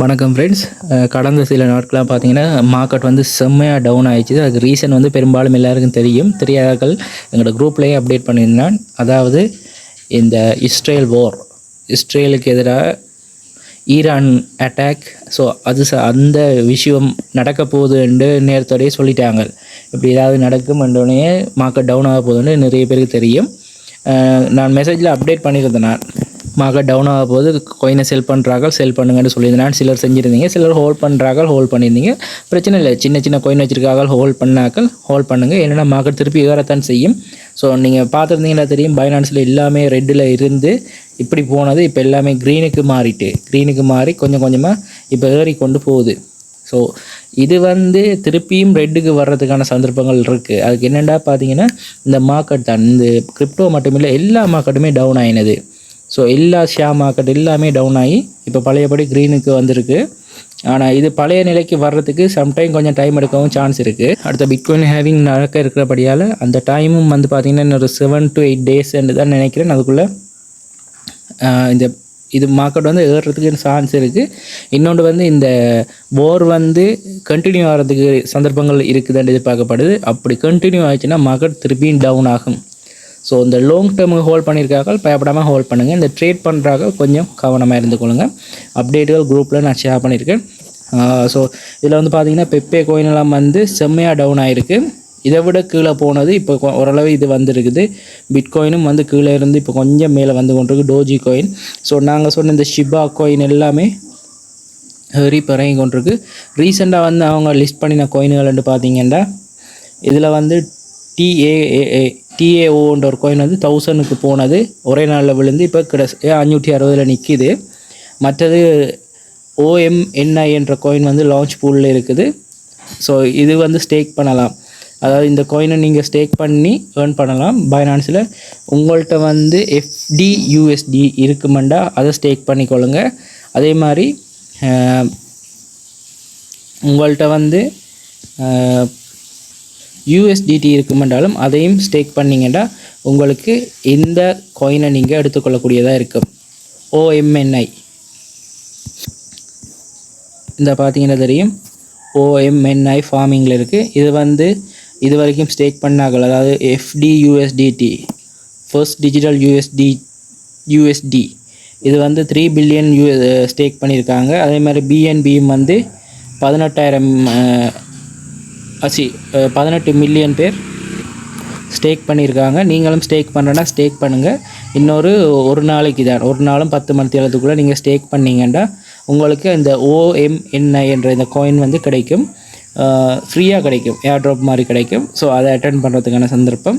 வணக்கம் ஃப்ரெண்ட்ஸ் கடந்த சில நாட்களாக பார்த்தீங்கன்னா மார்க்கெட் வந்து செம்மையாக டவுன் ஆயிடுச்சு. அதுக்கு ரீசன் வந்து பெரும்பாலும் எல்லாருக்கும் தெரியும். தெரியாதாக்கள் எங்களோட குரூப்லேயே அப்டேட் பண்ணியிருந்தான் அதாவது இந்த இஸ்ரேல் வார் இஸ்ரேலுக்கு எதிராக ஈரான் அட்டாக் ஸோ அது ச அந்த விஷயம் நடக்க போகுதுன்னு நேரத்தோடயே சொல்லிட்டாங்க. இப்படி ஏதாவது நடக்கும் உடனே மார்க்கெட் டவுன் ஆக போகுதுன்னு நிறைய பேருக்கு தெரியும். நான் மெசேஜில் அப்டேட் பண்ணியிருந்தேன். நான் மார்க்கெட் டவுன் ஆக போது கோயினை செல் பண்ணுறாங்க செல் பண்ணுங்கன்னு சொல்லியிருந்தேன். சிலர் செஞ்சுருந்தீங்க சிலர் ஹோல்ட் பண்ணுறாங்க ஹோல்ட் பண்ணியிருந்தீங்க. பிரச்சனை இல்லை. சின்ன சின்ன கொயின் வச்சிருக்காங்க ஹோல்ட் பண்ணாக்கள் ஹோல்ட் பண்ணுங்கள் என்னென்னா மார்க்கெட் திருப்பி ஏறத்தான் செய்யும். ஸோ நீங்கள் பார்த்துருந்தீங்கன்னா தெரியும்? பைனான்ஸில் எல்லாமே ரெட்டில் இருந்து இப்படி போனது. இப்போ எல்லாமே க்ரீனுக்கு மாறிட்டு க்ரீனுக்கு மாறி கொஞ்சம் கொஞ்சமாக இப்போ ஏறி கொண்டு போகுது. ஸோ இது வந்து திருப்பியும் ரெட்டுக்கு வர்றதுக்கான சந்தர்ப்பங்கள் இருக்குது அதுக்கு என்னென்னா பார்த்தீங்கன்னா இந்த மார்க்கெட் தான். இந்த கிரிப்டோ மட்டுமில்லை எல்லா மார்க்கெட்டுமே டவுன் ஆயினது. ஸோ எல்லா ஷேர் மார்க்கெட் எல்லாமே டவுன் ஆகி இப்போ பழையபடி க்ரீனுக்கு வந்திருக்கு. ஆனால் இது பழைய நிலைக்கு வர்றதுக்கு சம்டைம் கொஞ்சம் டைம் எடுக்கவும் சான்ஸ் இருக்குது அடுத்த பிட்காயின் ஹேவிங் நடக்க இருக்கிறபடியால் அந்த டைமும் வந்து பார்த்திங்கன்னா இன்னொரு செவன் டு எயிட் டேஸ்ன்னு தான் நினைக்கிறேன். அதுக்குள்ளே இந்த இது மார்க்கெட் வந்து ஏறுறதுக்கு சான்ஸ் இருக்குது இன்னொன்று வந்து இந்த போர் வந்து கண்டினியூ ஆகிறதுக்கு சந்தர்ப்பங்கள் இருக்குதுன்னு எதிர்பார்க்கப்படுது. அப்படி கண்டினியூ ஆச்சுன்னா மார்க்கெட் திருப்பியும் டவுன் ஆகும். ஸோ இந்த லாங் டேர்முக்கு ஹோல்ட் பண்ணியிருக்காங்க பயப்படாமல் ஹோல்ட் பண்ணுங்கள் இந்த ட்ரேட் பண்ணுறாங்க கொஞ்சம் கவனமாக இருந்து கொள்ளுங்கள் அப்டேட்டுகள் குரூப்பில் நான் ஷேர் பண்ணியிருக்கேன் ஸோ இதில் வந்து பார்த்திங்கன்னா பெப்பே கோயினெல்லாம் வந்து செம்மையாக டவுன் ஆகிருக்கு இதை விட கீழே போனது இப்போ ஓரளவு இது வந்துருக்குது. பிட்காயினும் வந்து கீழே இருந்து இப்போ கொஞ்சம் மேலே வந்து கொண்டிருக்கு டோஜி கோயின் ஸோ நாங்கள் சொன்ன இந்த ஷிபா கோயின் எல்லாமே ஹெரி பிறங்கி கொண்டிருக்கு. ரீசெண்டாக வந்து அவங்க லிஸ்ட் பண்ணின கோயின்கள்னு பார்த்தீங்கன்னா இதில் வந்து டிஏஏஏ டிஏஓன்ற ஒரு கோயின் வந்து தௌசண்ட்க்கு போனது. ஒரே நாளில் விழுந்து இப்போ கிட அஞ்சூற்றி அறுபதில் நிற்கிது மற்றது ஓஎம்என்ஐ என்ற கோயின் வந்து லான்ச் பூலில் இருக்குது. ஸோ இது வந்து ஸ்டேக் பண்ணலாம். அதாவது இந்த கோயினை நீங்கள் ஸ்டேக் பண்ணி ஏர்ன் பண்ணலாம். பைனான்ஸில் உங்கள்கிட்ட வந்து எஃப்டி யூஎஸ்டி இருக்குமெண்டா அதை ஸ்டேக் பண்ணிக்கொள்ளுங்க. அதே மாதிரி உங்கள்கிட்ட வந்து யூஎஸ்டிடி இருக்குமென்றாலும் அதையும் ஸ்டேக் பண்ணிங்கன்னா உங்களுக்கு இந்த காயினை நீங்கள் எடுத்துக்கொள்ளக்கூடியதாக இருக்கும். ஓஎம்என்ஐ இந்த பார்த்தீங்கன்னா தெரியும். ஓஎம்என்ஐ ஃபார்மிங்கில் இருக்குது இது வந்து இது வரைக்கும் ஸ்டேக் பண்ணார்கள் அதாவது FD USDT first digital USD USD இது வந்து த்ரீ பில்லியன் யூ ஸ்டேக் பண்ணியிருக்காங்க. அதே மாதிரி பிஎன்பியும் வந்து பதினெட்டாயிரம் அசி பதினெட்டு மில்லியன் பேர் ஸ்டேக் பண்ணியிருக்காங்க. நீங்களும் ஸ்டேக் பண்ணுறேன்னா ஸ்டேக் பண்ணுங்கள் இன்னொரு ஒரு நாளைக்கு தான் ஒரு நாளும் பத்து மணி நேரத்துக்குள்ளே நீங்கள் ஸ்டேக் பண்ணீங்கன்னா உங்களுக்கு இந்த ஓஎம்என்ஐ என்ற இந்த காயின் வந்து கிடைக்கும். ஃப்ரீயாக கிடைக்கும். ஏர் ட்ராப் மாதிரி கிடைக்கும். ஸோ அதை அட்டன் பண்ணுறதுக்கான சந்தர்ப்பம்.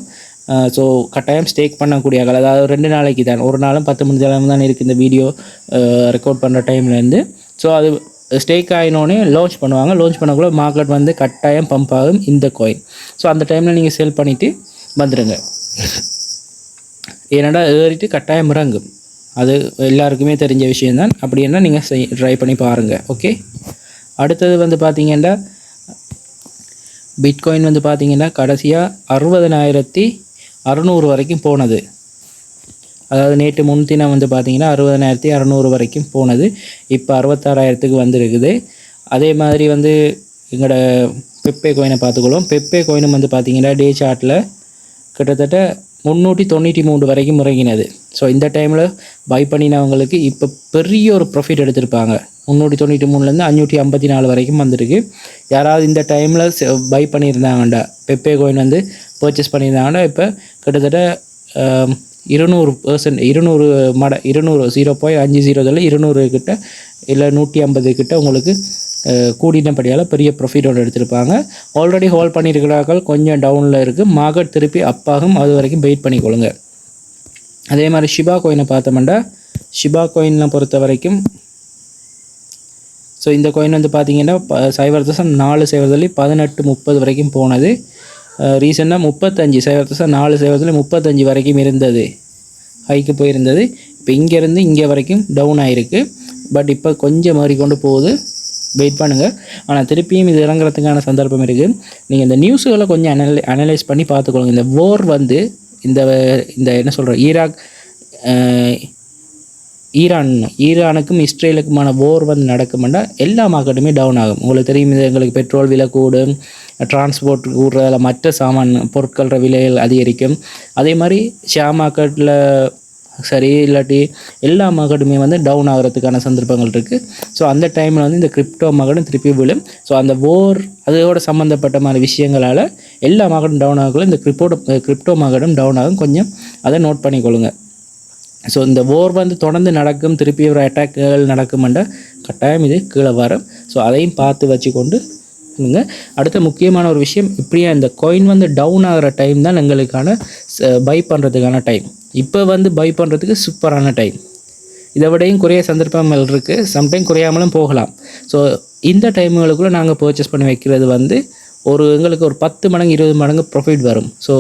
ஸோ கட்டாயம் ஸ்டேக் பண்ணக்கூடிய ஆட்கள். அதாவது ரெண்டு நாளைக்கு தான் ஒரு நாளும் பத்து மணி நேரம் தான் இருக்குது இந்த வீடியோ ரெக்கார்ட் பண்ணுற டைம்லேருந்து ஸோ அது ஸ்டேக் ஆகினோடனே லான்ச் பண்ணுவாங்க. லான்ச் பண்ணக்குள்ள மார்க்கெட் வந்து கட்டாயம் பம்ப் ஆகும் இந்த காயின் ஸோ அந்த டைமில் நீங்கள் சேல் பண்ணிவிட்டு வந்துடுங்க ஏன்னாடா ஏறிட்டு கட்டாயம் இறங்கும். அது எல்லாருக்குமே தெரிஞ்ச விஷயந்தான் அப்படின்னா நீங்கள் செய் ட்ரை பண்ணி பாருங்கள் ஓகே அடுத்தது வந்து பார்த்தீங்கன்னா பிட்காயின் வந்து பார்த்தீங்கன்னா கடைசியாக அறுபதனாயிரத்தி அறநூறு வரைக்கும் போனது. அதாவது நேற்று முன்தினம் வந்து பார்த்திங்கன்னா அறுபதனாயிரத்தி அறநூறு வரைக்கும் போனது. இப்போ அறுபத்தாறாயிரத்துக்கு வந்துருக்குது. அதே மாதிரி வந்து எங்களோட பெப்பே கோயினை பார்த்துக்கொள்வோம். பெப்பே கோயினும் வந்து பார்த்திங்கன்னா டே சார்ட்டில் கிட்டத்தட்ட முந்நூற்றி தொண்ணூற்றி மூணு வரைக்கும் முறங்கினது ஸோ இந்த டைமில் பை பண்ணினவங்களுக்கு இப்போ பெரிய ஒரு ப்ராஃபிட் எடுத்திருப்பாங்க. முந்நூற்றி தொண்ணூற்றி மூணுலேருந்து அஞ்சூற்றி ஐம்பத்தி நாலு வரைக்கும் வந்திருக்கு. யாராவது இந்த டைமில் பை பண்ணியிருந்தாங்கண்டா? பெப்பே கோயின் வந்து பர்ச்சேஸ் பண்ணியிருந்தாங்கன்னா இப்போ கிட்டத்தட்ட இருநூறு பர்சன்ட் இருநூறு மட இருநூறு ஜீரோ பாயிண்ட் அஞ்சு ஜீரோதில் இருநூறு கிட்ட இல்லை நூற்றி ஐம்பது கிட்ட உங்களுக்கு கூடினபடியால் பெரிய ஒன்று எடுத்திருப்பாங்க. ஆல்ரெடி ஹோல்ட் பண்ணியிருக்கிறார்கள் கொஞ்சம் டவுனில் இருக்குது மார்க்கெட் திருப்பி அப்பாகும் அது வரைக்கும் வெயிட் பண்ணிக்கொள்ளுங்க. அதே மாதிரி ஷிபா கோயினை பார்த்தோம்னா ஷிபா கோயினை பொறுத்த வரைக்கும் ஸோ இந்த கோயின் வந்து பார்த்தீங்கன்னா ப தசம் நாலு சைபர் பதினெட்டு முப்பது வரைக்கும் போனது. ரீசெண்டாக முப்பத்தஞ்சு சேவரத்தில் நாலு சேவரத்தில் முப்பத்தஞ்சு வரைக்கும் இருந்தது. ஹைக்கு போயிருந்தது. இப்போ இங்கேருந்து இங்கே வரைக்கும் டவுன் ஆகிருக்கு பட் இப்போ கொஞ்சம் மாறி கொண்டு போகுது. வெயிட் பண்ணுங்கள் ஆனால் திருப்பியும் இது இறங்குறதுக்கான சந்தர்ப்பம் இருக்குது நீங்கள் இந்த நியூஸுகளை கொஞ்சம் அனலை அனலைஸ் பண்ணி பார்த்துக்கொள்ளுங்க இந்த போர் வந்து இந்த இந்த என்ன சொல்கிற ஈராக் ஈரான் ஈரானுக்கும் இஸ்ரேலுக்குமான போர் வந்து நடக்குமெண்டா எல்லா மார்க்கெட்டுமே டவுன் ஆகும். உங்களுக்கு தெரியும் இது எங்களுக்கு பெட்ரோல் விலை கூடும். டிரான்ஸ்போர்ட் கூடுறதில் மற்ற சாமான் பொருட்கள விலைகள் அதிகரிக்கும். அதே மாதிரி ஷேர் மார்க்கெட்டில் சரி இல்லாட்டி எல்லா மகடுமே வந்து டவுன் ஆகிறதுக்கான சந்தர்ப்பங்கள் இருக்குது ஸோ அந்த டைமில் வந்து இந்த கிரிப்டோ மகடும் திருப்பி விழும். ஸோ அந்த போர் அதோட சம்மந்தப்பட்ட மாதிரி விஷயங்களால் எல்லா மகடும் டவுன் ஆகலும் இந்த கிரிப்டோ கிரிப்டோ மகடும் டவுன் ஆகும். கொஞ்சம் அதை நோட் பண்ணிக்கொள்ளுங்க. ஸோ இந்த போர் வந்து தொடர்ந்து நடக்கும் திருப்பி ஒரு அட்டாக்குகள் நடக்குமென்ற கட்டாயம் இது கீழே வரும். ஸோ அதையும் பார்த்து வச்சுக்கொண்டு இருங்க அடுத்த முக்கியமான ஒரு விஷயம் இப்படியே இந்த காயின் வந்து டவுன் ஆகிற டைம் தான் எங்களுக்கான பை பண்ணுறதுக்கான டைம் இப்போ வந்து பை பண்ணுறதுக்கு சூப்பரான டைம் இதை விடையும் குறைய சந்தர்ப்பங்கள் இருக்குது சம்டைம் குறையாமலும் போகலாம். ஸோ இந்த டைமுகளுக்குள்ளே நாங்கள் பர்ச்சேஸ் பண்ணி வைக்கிறது வந்து ஒரு எங்களுக்கு ஒரு பத்து மடங்கு இருபது மடங்கு ப்ராஃபிட் வரும். ஸோ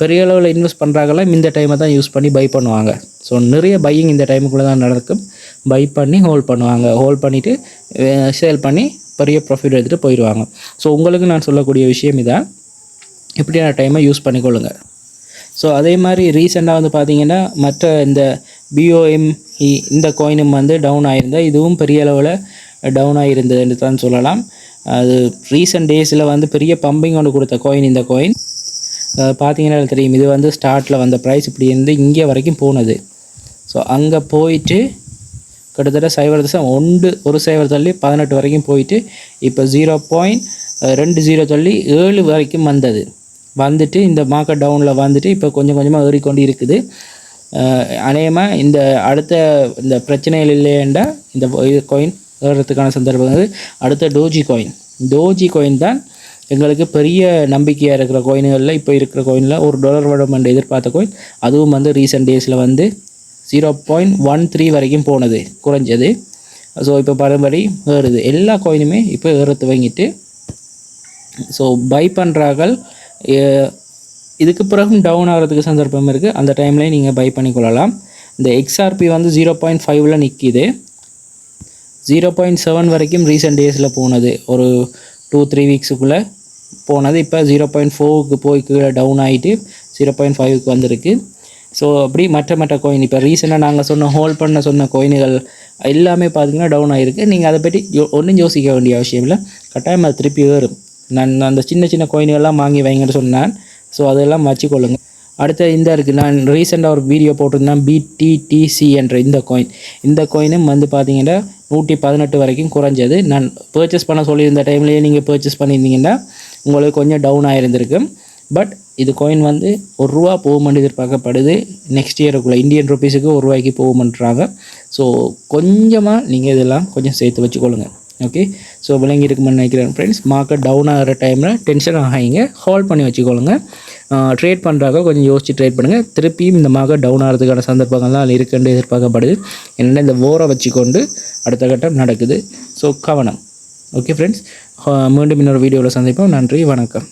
பெரிய அளவில் இன்வெஸ்ட் பண்ணுறாங்களாம் இந்த டைமை தான் யூஸ் பண்ணி பை பண்ணுவாங்க. ஸோ நிறைய பையிங் இந்த டைமுக்குள்ளே தான் நடக்கும். பை பண்ணி ஹோல்ட் பண்ணுவாங்க. ஹோல்ட் பண்ணிவிட்டு சேல் பண்ணி பெரிய ப்ராஃபிட் எடுத்துகிட்டு போயிடுவாங்க. ஸோ உங்களுக்கு நான் சொல்லக்கூடிய விஷயம் இதான். இப்படியான டைமை யூஸ் பண்ணிக்கொள்ளுங்க. ஸோ அதே மாதிரி ரீசெண்டாக வந்து பார்த்தீங்கன்னா மற்ற இந்த பிஓஎம் இந்த கோயினும் வந்து டவுன் ஆகியிருந்தால் இதுவும் பெரிய அளவில் டவுன் ஆகிருந்ததுன்னு தான் சொல்லலாம். அது ரீசெண்ட் டேஸில் வந்து பெரிய பம்பிங் ஒன்று கொடுத்த காயின் இந்த கோயின் பார்த்தீங்கன்னா தெரியும் இது வந்து ஸ்டார்ட்டில் வந்த ப்ரைஸ் இப்படி இருந்து இங்கே வரைக்கும் போனது. ஸோ அங்கே போயிட்டு கிட்டத்தட்ட சைவர் தசம் ஒன்று ஒரு சைவர் தள்ளி பதினெட்டு வரைக்கும் போயிட்டு இப்போ ஜீரோ பாயிண்ட் ரெண்டு ஜீரோ தள்ளி ஏழு வரைக்கும் வந்தது. வந்துட்டு இந்த மார்க்கெட் டவுனில் வந்துட்டு இப்போ கொஞ்சம் கொஞ்சமாக ஏறிக்கொண்டு இருக்குது. அநேகமாக இந்த அடுத்த இந்த பிரச்சனைகள் இல்லையேண்டா இந்த காயின் ஏறுறதுக்கான சந்தர்ப்பங்கள் அடுத்த டோஜி காயின் டோஜி காயின் தான் எங்களுக்கு பெரிய நம்பிக்கையாக இருக்கிற கோயின்களில் இப்போ இருக்கிற கோயினில் ஒரு டாலர் வடம் என்று எதிர்பார்த்த கோயின் அதுவும் வந்து ரீசெண்ட் டேஸில் வந்து ஜீரோ பாயிண்ட் ஒன் த்ரீ வரைக்கும் போனது குறைஞ்சது. ஸோ இப்போ பரம்பரை ஏறுது. எல்லா கோயினுமே இப்போ ஏற துவங்கிட்டு ஸோ பை பண்ணுறார்கள் இதுக்கு பிறகும் டவுன் ஆகிறதுக்கு சந்தர்ப்பம் இருக்குது அந்த டைம்லேயே நீங்கள் பை பண்ணிக்கொள்ளலாம். இந்த எக்ஸ்ஆர்பி வந்து ஜீரோ பாயிண்ட் ஃபைவ்ல நிற்கிது ஜீரோ பாயிண்ட் செவன் வரைக்கும் ரீசெண்ட் டேஸில் போனது. ஒரு டூ த்ரீ வீக்ஸுக்குள்ளே போனது. இப்போ ஜீரோ பாயிண்ட் ஃபோருக்கு போய் கீழே டவுன் ஆகிட்டு ஜீரோ பாயிண்ட் ஃபைவ்க்கு வந்திருக்கு. ஸோ அப்படி மற்ற மற்ற கோயின் இப்போ ரீசெண்டாக நாங்கள் சொன்ன ஹோல்ட் பண்ண சொன்ன கோயின்கள் எல்லாமே பார்த்தீங்கன்னா டவுன் ஆகிருக்கு நீங்கள் அதை பற்றி யோ ஒன்றும் யோசிக்க வேண்டிய அவசியம் இல்லை. கட்டாயம் அது திருப்பி வரும். நான் அந்த சின்ன சின்ன கோயின்கள்லாம் வாங்கி வைங்கன்னு சொன்னேன். ஸோ அதெல்லாம் வச்சுக்கொள்ளுங்கள் அடுத்த இந்த இருக்குது நான் ரீசெண்டாக ஒரு வீடியோ போட்டிருந்தேன். பிடிடிசி என்ற இந்த கோயின் இந்த கோயினும் வந்து பார்த்தீங்கன்னா நூற்றி பதினெட்டு வரைக்கும் குறைஞ்சது. நான் பர்ச்சேஸ் பண்ண சொல்லியிருந்த டைம்லேயே நீங்கள் பர்ச்சேஸ் பண்ணியிருந்தீங்கன்னா உங்களுக்கு கொஞ்சம் டவுன் ஆகிருந்திருக்கு பட் இது கோயின் வந்து ஒரு ரூபா போகுமென்று எதிர்பார்க்கப்படுது. நெக்ஸ்ட் இயருக்குள்ளே இந்தியன் ருபீஸுக்கு ஒரு ரூபாய்க்கு போகுமென்றாங்க. ஸோ கொஞ்சமாக நீங்கள் இதெல்லாம் கொஞ்சம் சேர்த்து வச்சுக்கொள்ளுங்க. ஓகே ஸோ விளங்கி இருக்குமென்னு நினைக்கிறேன் ஃப்ரெண்ட்ஸ் மார்க்கெட் டவுன் ஆகிற டைமில் டென்ஷன் ஆகாங்க ஹால்ட் பண்ணி வச்சுக்கொள்ளுங்க. ட்ரேட் பண்ணுறாங்க கொஞ்சம் யோசிச்சு ட்ரேட் பண்ணுங்கள் திருப்பியும் இந்த மார்க்கெட் டவுன் ஆகிறதுக்கான சந்தர்ப்பங்கள்லாம் இருக்குன்னு எதிர்பார்க்கப்படுது. என்னென்ன இந்த ஓரை வச்சுக்கொண்டு அடுத்த கட்டம் நடக்குது. ஸோ கவனம். ஓகே ஃப்ரெண்ட்ஸ் மீண்டும் இன்னொரு வீடியோவில் சந்திப்போம். நன்றி வணக்கம்.